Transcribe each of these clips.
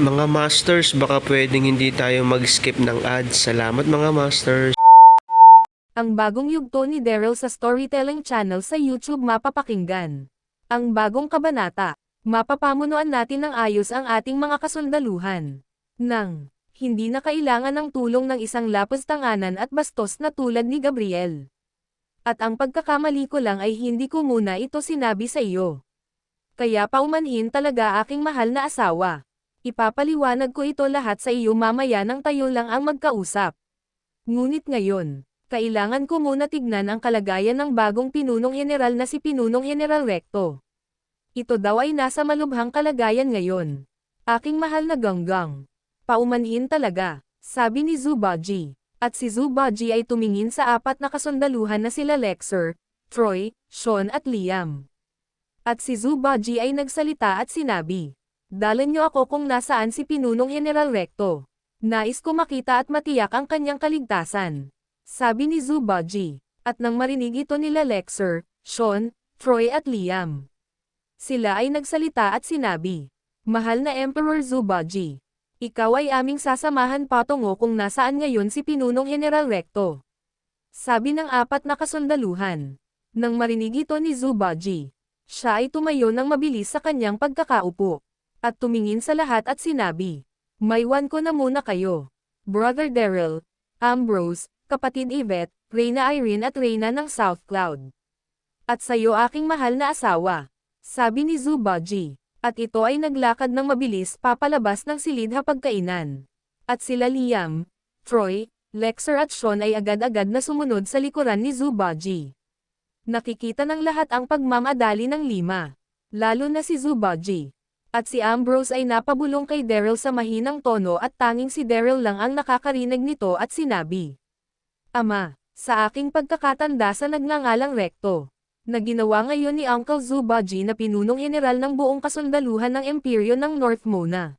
Mga Masters, baka pwedeng hindi tayo mag-skip ng ads. Salamat mga Masters. Ang bagong yugto ni Daryl sa Storytelling Channel sa YouTube mapapakinggan. Ang bagong kabanata. Mapapamunuan natin ng ayos ang ating mga kasundaluhan. Nang, hindi na kailangan ng tulong ng isang lapos tanganan at bastos na tulad ni Gabriel. At ang pagkakamali ko lang ay hindi ko muna ito sinabi sa iyo. Kaya paumanhin talaga aking mahal na asawa. Ipapaliwanag ko ito lahat sa iyo mamaya nang tayo lang ang magkausap. Ngunit ngayon, kailangan ko muna tignan ang kalagayan ng bagong pinunong general na si Pinunong General Recto. Ito daw ay nasa malubhang kalagayan ngayon. Aking mahal na ganggang. Paumanhin talaga, sabi ni Zubaji. At si Zubaji ay tumingin sa apat na kasundaluhan na sila Lexer, Troy, Sean at Liam. At si Zubaji ay nagsalita at sinabi, Dalan niyo ako kung nasaan si Pinunong General Recto. Nais ko makita at matiyak ang kanyang kaligtasan. Sabi ni Zubaji. At nang marinig ito nila Lexer, Sean, Troy at Liam. Sila ay nagsalita at sinabi, Mahal na Emperor Zubaji. Ikaw ay aming sasamahan patungo kung nasaan ngayon si Pinunong General Recto. Sabi ng apat na kasundaluhan. Nang marinig ito ni Zubaji, siya ay tumayo ng mabilis sa kanyang pagkakaupo. At tumingin sa lahat at sinabi, Maywan ko na muna kayo. Brother Daryl, Ambrose, kapatid Yvette, Reyna Irene at Reyna ng South Cloud. At sayo aking mahal na asawa. Sabi ni Zubaji. At ito ay naglakad ng mabilis papalabas ng silid hapagkainan. At sila Liam, Troy, Lexer at Sean ay agad-agad na sumunod sa likuran ni Zubaji. Nakikita ng lahat ang pagmamadali ng lima. Lalo na si Zubaji. At si Ambrose ay napabulong kay Daryl sa mahinang tono at tanging si Daryl lang ang nakakarinig nito at sinabi. Ama, sa aking pagkakatanda sa nagngangalang rekto, na ginawa ngayon ni Uncle Zubaji na pinunong general ng buong kasundaluhan ng Imperyo ng North Mona.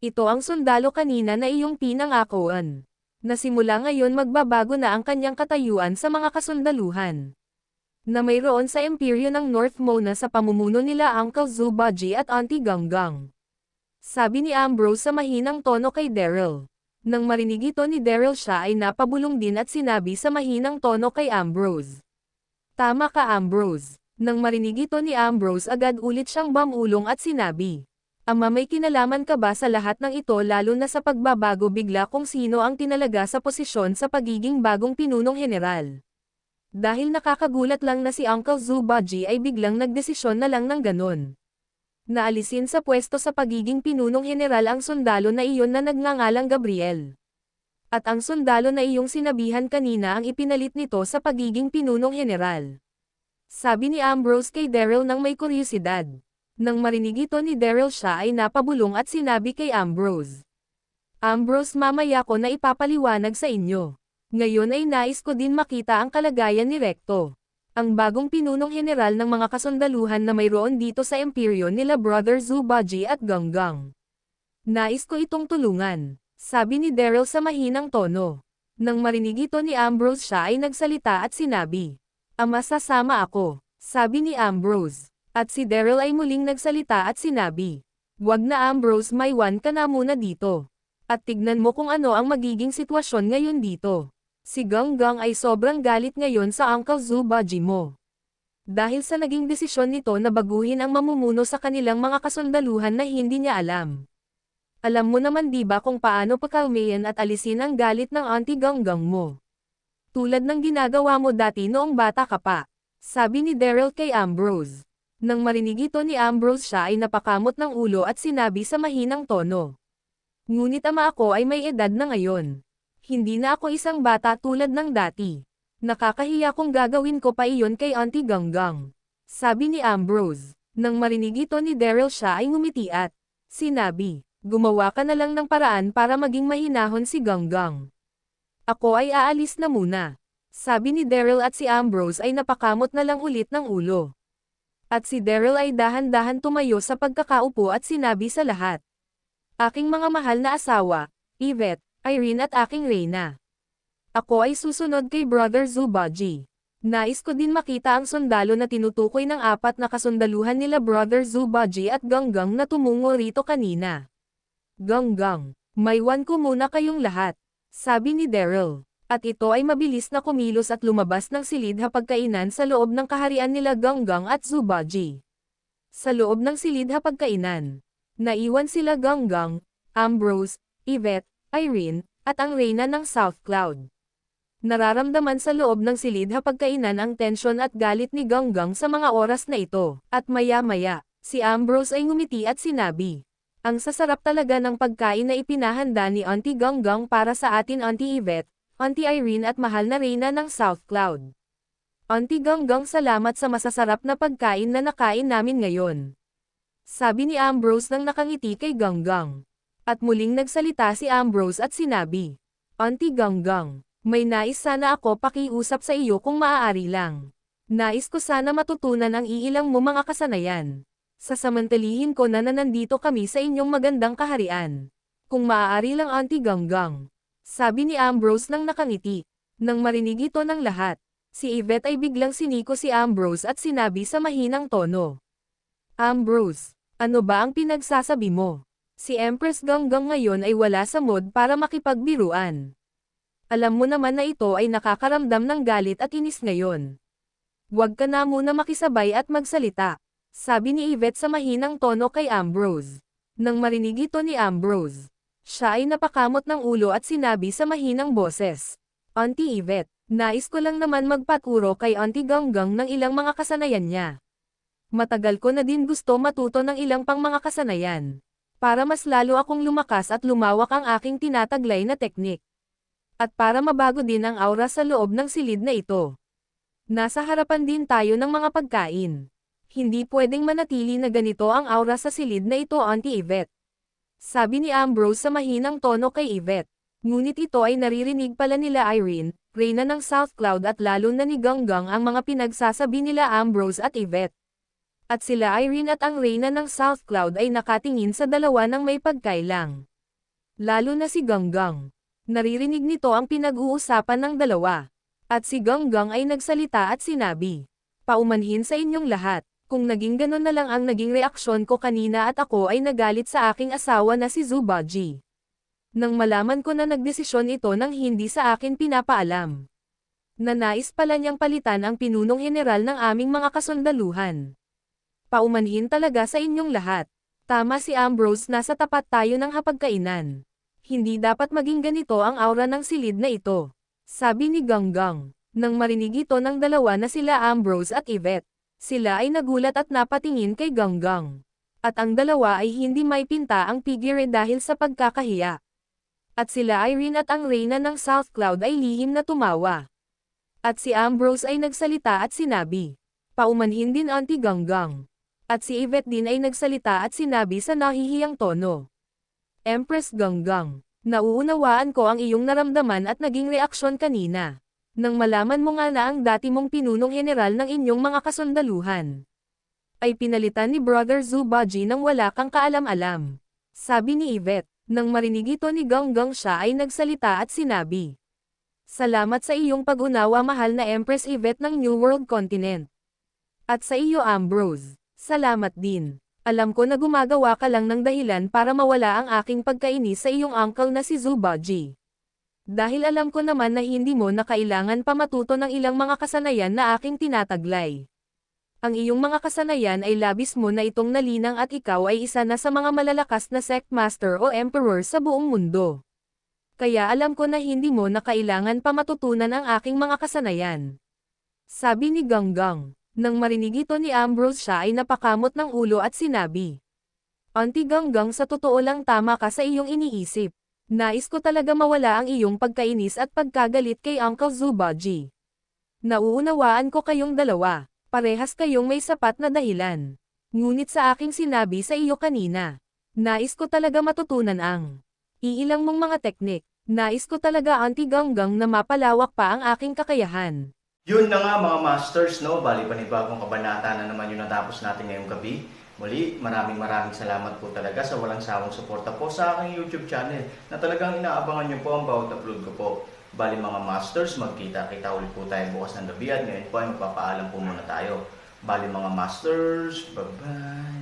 Ito ang sundalo kanina na iyong pinangakuan. Na simula ngayon magbabago na ang kanyang katayuan sa mga kasundaluhan. Na mayroon sa Imperyo ng North Mona sa pamumuno nila Uncle Zubaji at Auntie Ganggang. Sabi ni Ambrose sa mahinang tono kay Daryl. Nang marinig ito ni Daryl siya ay napabulong din at sinabi sa mahinang tono kay Ambrose. Tama ka Ambrose. Nang marinig ito ni Ambrose agad ulit siyang bamulong at sinabi. Ama may kinalaman ka ba sa lahat ng ito lalo na sa pagbabago bigla kung sino ang tinalaga sa posisyon sa pagiging bagong pinunong general? Dahil nakakagulat lang na si Uncle Zubaji ay biglang nagdesisyon na lang ng ganon. Naalisin sa pwesto sa pagiging pinunong general ang sundalo na iyon na nagngangalang Gabriel. At ang sundalo na iyong sinabihan kanina ang ipinalit nito sa pagiging pinunong general. Sabi ni Ambrose kay Daryl nang may kuryosidad. Nang marinig ito ni Daryl siya ay napabulong at sinabi kay Ambrose. Ambrose mamaya ko na ipapaliwanag sa inyo. Ngayon ay nais ko din makita ang kalagayan ni Recto. Ang bagong pinunong general ng mga kasundaluhan na mayroon dito sa imperyo nila Brother Zubaji at Ganggang. Nais ko itong tulungan, sabi ni Daryl sa mahinang tono. Nang marinig ito ni Ambrose siya ay nagsalita at sinabi, Ama sasama ako, sabi ni Ambrose. At si Daryl ay muling nagsalita at sinabi, Wag na Ambrose maiwan ka na muna dito. At tignan mo kung ano ang magiging sitwasyon ngayon dito. Si Ganggang ay sobrang galit ngayon sa Uncle Zubaji mo. Dahil sa naging desisyon nito na baguhin ang mamumuno sa kanilang mga kasundaluhan na hindi niya alam. Alam mo naman di ba kung paano pakalmayan at alisin ang galit ng auntie ganggang mo. Tulad ng ginagawa mo dati noong bata ka pa. Sabi ni Daryl kay Ambrose. Nang marinig ito ni Ambrose siya ay napakamot ng ulo at sinabi sa mahinang tono. Ngunit ama ako ay may edad na ngayon. Hindi na ako isang bata tulad ng dati. Nakakahiya kung gagawin ko pa iyon kay Auntie Ganggang. Sabi ni Ambrose. Nang marinig ito ni Daryl siya ay ngumiti at sinabi, gumawa ka na lang ng paraan para maging mahinahon si Ganggang. Ako ay aalis na muna. Sabi ni Daryl at si Ambrose ay napakamot na lang ulit ng ulo. At si Daryl ay dahan-dahan tumayo sa pagkakaupo at sinabi sa lahat. Aking mga mahal na asawa, Yvette, Irene at aking Reyna. Ako ay susunod kay Brother Zubaji. Nais ko din makita ang sundalo na tinutukoy ng apat na kasundaluhan nila Brother Zubaji at Ganggang na tumungo rito kanina. Ganggang, maywan ko muna kayong lahat, sabi ni Daryl. At ito ay mabilis na kumilos at lumabas ng silid hapagkainan sa loob ng kaharian nila Ganggang at Zubaji. Sa loob ng silid hapagkainan, naiwan sila Ganggang, Ambrose, Yvette, Irene, at ang reyna ng South Cloud. Nararamdaman sa loob ng silid hapagkainan ang tensyon at galit ni Ganggang sa mga oras na ito, at maya-maya, si Ambrose ay ngumiti at sinabi, Ang sasarap talaga ng pagkain na ipinahanda ni Auntie Ganggang para sa atin Auntie Yvette, Auntie Irene at mahal na reyna ng South Cloud. Auntie Ganggang salamat sa masasarap na pagkain na nakain namin ngayon. Sabi ni Ambrose nang nakangiti kay Ganggang. At muling nagsalita si Ambrose at sinabi, Auntie Ganggang, may nais sana ako pakiusap sa iyo kung maaari lang. Nais ko sana matutunan ang iilang mo mga kasanayan. Sasamantalihin ko na na nandito kami sa inyong magandang kaharian. Kung maaari lang Auntie Ganggang. Sabi ni Ambrose nang nakangiti. Nang marinig ito ng lahat, si Yvette ay biglang siniko si Ambrose at sinabi sa mahinang tono. Ambrose, ano ba ang pinagsasabi mo? Si Empress Ganggang ngayon ay wala sa mood para makipagbiruan. Alam mo naman na ito ay nakakaramdam ng galit at inis ngayon. Huwag ka na muna makisabay at magsalita, sabi ni Yvette sa mahinang tono kay Ambrose. Nang marinig ito ni Ambrose, siya ay napakamot ng ulo at sinabi sa mahinang boses. Auntie Yvette, nais ko lang naman magpaturo kay Auntie Ganggang ng ilang mga kasanayan niya. Matagal ko na din gusto matuto ng ilang pang mga kasanayan. Para mas lalo akong lumakas at lumawak ang aking tinataglay na teknik. At para mabago din ang aura sa loob ng silid na ito. Nasa harapan din tayo ng mga pagkain. Hindi pwedeng manatili na ganito ang aura sa silid na ito Auntie Yvette. Sabi ni Ambrose sa mahinang tono kay Yvette. Ngunit ito ay naririnig pala nila Irene, Reyna ng South Cloud at lalo na ni Ganggang ang mga pinagsasabi nila Ambrose at Yvette. At sila Irene at ang Reyna ng South Cloud ay nakatingin sa dalawa ng may pagkailang. Lalo na si Ganggang. Naririnig nito ang pinag-uusapan ng dalawa. At si Ganggang ay nagsalita at sinabi, Paumanhin sa inyong lahat, kung naging ganon na lang ang naging reaksyon ko kanina at ako ay nagalit sa aking asawa na si Zubaji. Nang malaman ko na nagdesisyon ito nang hindi sa akin pinapaalam. Nanais pala niyang palitan ang pinunong general ng aming mga kasundaluhan. Paumanhin talaga sa inyong lahat. Tama si Ambrose nasa tapat tayo ng hapagkainan. Hindi dapat maging ganito ang aura ng silid na ito. Sabi ni Ganggang. Nang marinig ito ng dalawa na sila Ambrose at Yvette. Sila ay nagulat at napatingin kay Ganggang. At ang dalawa ay hindi may pinta ang figure dahil sa pagkakahiya. At sila Irene at ang Reyna ng South Cloud ay lihim na tumawa. At si Ambrose ay nagsalita at sinabi, Paumanhin din Auntie Ganggang. At si Yvette din ay nagsalita at sinabi sa nahihiyang tono. Empress Ganggang, nauunawaan ko ang iyong naramdaman at naging reaksyon kanina. Nang malaman mo nga na ang dati mong pinunong general ng inyong mga kasundaluhan. Ay pinalitan ni Brother Zubaji nang wala kang kaalam-alam. Sabi ni Yvette, nang marinig ito ni Ganggang siya ay nagsalita at sinabi. Salamat sa iyong pag-unawa mahal na Empress Yvette ng New World Continent. At sa iyo Ambrose. Salamat din. Alam ko na gumagawa ka lang ng dahilan para mawala ang aking pagkainis sa iyong uncle na si Zubaji. Dahil alam ko naman na hindi mo na kailangan pa matuto ng ilang mga kasanayan na aking tinataglay. Ang iyong mga kasanayan ay labis mo na itong nalinang at ikaw ay isa na sa mga malalakas na sect master o emperor sa buong mundo. Kaya alam ko na hindi mo na kailangan pa matutunan ang aking mga kasanayan. Sabi ni Ganggang. Nang marinig ito ni Ambrose siya ay napakamot ng ulo at sinabi. Auntie Ganggang sa totoo lang tama ka sa iyong iniisip. Nais ko talaga mawala ang iyong pagkainis at pagkagalit kay Uncle Zubaji. Nauunawaan ko kayong dalawa. Parehas kayong may sapat na dahilan. Ngunit sa aking sinabi sa iyo kanina, nais ko talaga matutunan ang iilang mong mga teknik. Nais ko talaga Auntie Ganggang na mapalawak pa ang aking kakayahan. Yun na nga mga masters, no? Bali panibagong kabanata na naman yung natapos natin ngayong gabi. Muli, maraming maraming salamat po talaga sa walang sawang suporta po sa aking YouTube channel na talagang inaabangan niyo po ang bawat upload ko po. Bali mga masters, magkita-kita ulit po tayo bukas ng gabi at ngayon po ay magpapaalam po muna tayo. Bali mga masters, bye-bye!